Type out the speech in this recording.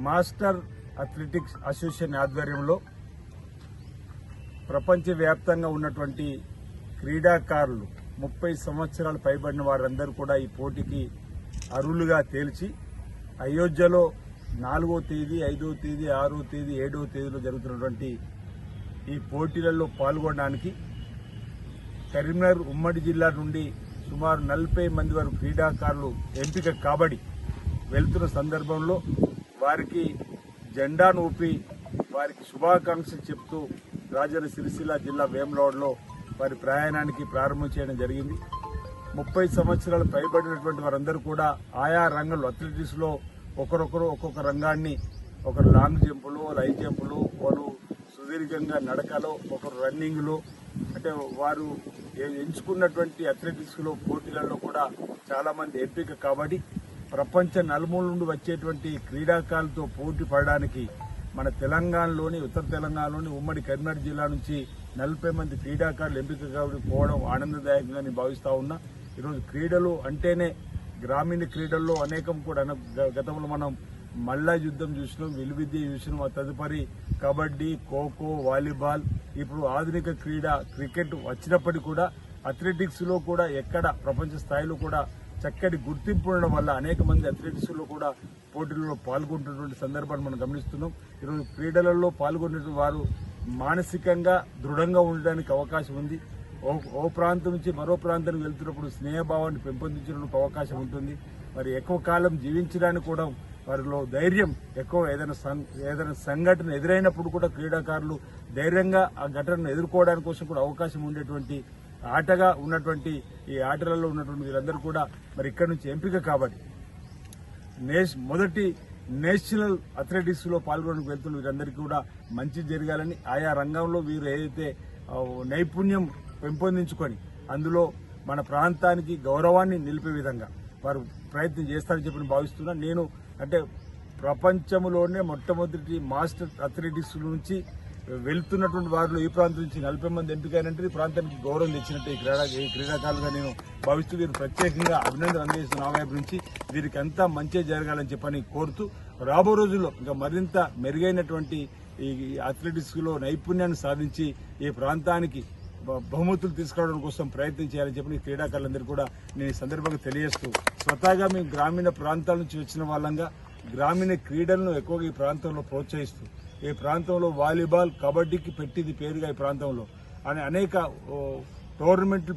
Master athletics association ఆధ్వర్యంలో ప్రపంచవ్యాప్తంగా ఉన్నటువంటి క్రీడాకారులు ముప్పై సంవత్సరాలు పైబడిన వారందరూ కూడా ఈ పోటీకి అరులుగా తేల్చి అయోధ్యలో నాలుగో తేదీ ఐదో తేదీ ఆరో తేదీ ఏడో తేదీలో జరుగుతున్నటువంటి ఈ పోటీలలో పాల్గొనడానికి కరీంనగర్ ఉమ్మడి జిల్లా నుండి సుమారు నలభై మంది వరకు క్రీడాకారులు ఎంపిక కాబడి వెళ్తున్న సందర్భంలో వారికి జెండా నూపి వారికి శుభాకాంక్షలు చెప్తూ రాజన్న సిరిసిల్ల జిల్లా వేమలోడ్లో వారి ప్రయాణానికి ప్రారంభం చేయడం జరిగింది. ముప్పై సంవత్సరాలు పైబడినటువంటి వారందరూ కూడా ఆయా రంగంలో అథ్లెటిక్స్లో ఒకరొకరు ఒక్కొక్క రంగాన్ని ఒకరు లాంగ్ జంపులు హై జంపులు వాళ్ళు సుదీర్ఘంగా నడకలో ఒకరు రన్నింగ్లో అంటే వారు ఎంచుకున్నటువంటి అథ్లెటిక్స్లో పోటీలలో కూడా చాలామంది ఎంపిక కాబట్టి ప్రపంచ నలుమూల నుండి వచ్చేటువంటి క్రీడాకారులతో పోటీ పడడానికి మన తెలంగాణలోని ఉత్తర తెలంగాణలోని ఉమ్మడి కరీంనగర్ జిల్లా నుంచి నలభై మంది క్రీడాకారులు ఎంపిక పోవడం ఆనందదాయకంగా నేను భావిస్తా ఉన్నా. ఈరోజు క్రీడలు అంటేనే గ్రామీణ క్రీడల్లో అనేకం కూడా గతంలో మనం మల్లా యుద్ధం చూసినాం విలువిద్య చూసినాం ఆ తదుపరి కబడ్డీ ఖోఖో వాలీబాల్ ఇప్పుడు ఆధునిక క్రీడ క్రికెట్ వచ్చినప్పటికీ కూడా అథ్లెటిక్స్లో కూడా ఎక్కడ ప్రపంచ స్థాయిలో కూడా చక్కటి గుర్తింపు ఉండడం వల్ల అనేక మంది అథ్లెటిక్స్లో కూడా పోటీలలో పాల్గొంటున్నటువంటి సందర్భాన్ని మనం గమనిస్తున్నాం. ఈరోజు క్రీడలలో పాల్గొనేటువంటి వారు మానసికంగా దృఢంగా ఉండడానికి అవకాశం ఉంది. ఓ ఓ ప్రాంతం నుంచి మరో ప్రాంతానికి వెళ్తున్నప్పుడు స్నేహభావాన్ని పెంపొందించడానికి అవకాశం ఉంటుంది. మరి ఎక్కువ కాలం జీవించడానికి కూడా వారిలో ధైర్యం ఎక్కువ ఏదైనా ఏదైనా సంఘటన ఎదురైనప్పుడు కూడా క్రీడాకారులు ధైర్యంగా ఆ ఘటనను ఎదుర్కోవడానికి కోసం కూడా అవకాశం ఉండేటువంటి ఆటగా ఉన్నటువంటి ఈ ఆటలలో ఉన్నటువంటి వీరందరూ కూడా మరి ఇక్కడ నుంచి ఎంపిక కాబట్టి. నేష్ మొదటి నేషనల్ అథ్లెటిక్స్లో పాల్గొనడానికి వెళ్తున్న వీరందరికీ కూడా మంచి జరగాలని ఆయా రంగంలో వీరు ఏదైతే నైపుణ్యం పెంపొందించుకొని అందులో మన ప్రాంతానికి గౌరవాన్ని నిలిపే విధంగా వారు ప్రయత్నం చేస్తారని చెప్పి భావిస్తున్నా. నేను అంటే ప్రపంచంలోనే మొట్టమొదటి మాస్టర్ అథ్లెటిక్స్ నుంచి వెళ్తున్నటువంటి వారిలో ఈ ప్రాంతం నుంచి నలభై మంది ఎంపికైనట్టు ఈ ప్రాంతానికి గౌరవం తెచ్చినట్టు ఈ క్రీడా ఈ క్రీడాకారులుగా నేను భావిస్తూ వీరు ప్రత్యేకంగా అభినందన అందజేస్తున్న ఆ వైపు నుంచి వీరికి అంతా మంచి జరగాలని చెప్పని కోరుతూ రాబో రోజుల్లో ఇంకా మరింత మెరుగైనటువంటి ఈ అథ్లెటిక్స్లో నైపుణ్యాన్ని సాధించి ఈ ప్రాంతానికి బహుమతులు తీసుకోవడం కోసం ప్రయత్నం చేయాలని చెప్పి క్రీడాకారులందరూ కూడా నేను ఈ సందర్భంగా తెలియజేస్తూ స్వతహాగా మేము గ్రామీణ ప్రాంతాల నుంచి వచ్చిన వాళ్ళంగా గ్రామీణ క్రీడలను ఎక్కువగా ఈ ప్రాంతంలో ప్రోత్సహిస్తూ ఈ ప్రాంతంలో వాలీబాల్ కబడ్డీకి పెట్టింది పేరుగా ఈ ప్రాంతంలో. అని అనేక టోర్నమెంట్లు